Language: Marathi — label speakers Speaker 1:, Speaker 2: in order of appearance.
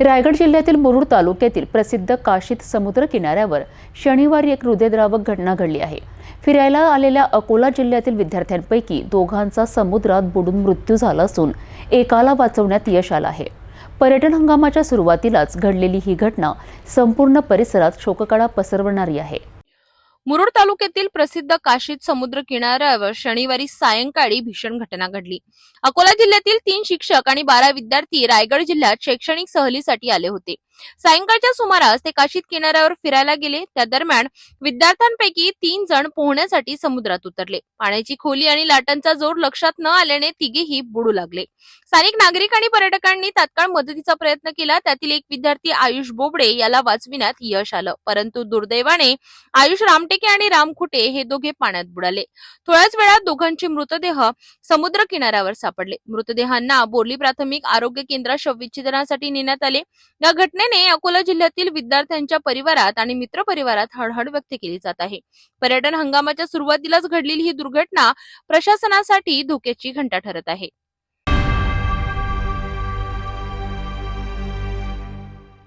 Speaker 1: रायगड जिल्ह्यातील मुरुड तालुक्यातील प्रसिद्ध काशीत समुद्र किनाऱ्यावर शनिवारी एक हृदयद्रावक घटना घडली आहे. फिरायला आलेल्या अकोला जिल्ह्यातील विद्यार्थ्यांपैकी दोघांचा समुद्रात बुडून मृत्यू झाला असून एकाला वाचवण्यात यश आलं आहे. पर्यटन हंगामाच्या सुरुवातीलाच घडलेली ही घटना संपूर्ण परिसरात शोककळा पसरवणारी आहे.
Speaker 2: मुरुड तालुक्यातील प्रसिद्ध काशीत समुद्र किनाऱ्यावर शनिवारी सायंकाळी भीषण घटना घडली. अकोला जिल्ह्यातील तीन शिक्षक आणि बारा विद्यार्थी रायगड जिल्ह्यात शैक्षणिक सहलीसाठी आले होते. सायंकाळच्या सुमारास ते काशीत किनाऱ्यावर फिरायला गेले. त्या दरम्यान विद्यार्थ्यांपैकी तीन जण पोहण्यासाठी समुद्रात उतरले. पाण्याची खोली आणि लाटांचा जोर लक्षात न आल्याने तिघेही बुडू लागले. स्थानिक नागरिक आणि पर्यटकांनी तात्काळ मदतीचा प्रयत्न केला. त्यातील एक विद्यार्थी आयुष बोबडे याला वाचविण्यात यश आलं. परंतु दुर्दैवाने आयुष रामटेके आणि राम खुटे हे दोघे पाण्यात बुडाले. थोड्याच वेळात दोघांचे मृतदेह समुद्र किनाऱ्यावर सापडले. मृतदेहांना बोर्ली प्राथमिक आरोग्य केंद्रात शवविच्छेदनासाठी नेण्यात आले. या याने अकोला जिल्ह्यातील विद्यार्थ्यांच्या परिवारात आणि मित्र परिवारात हळहळ व्यक्त केली जात आहे. पर्यटन हंगामाच्या सुरुवातीलाच घडलेली ही दुर्घटना प्रशासनासाठी धोक्याची घंटा ठरत आहे.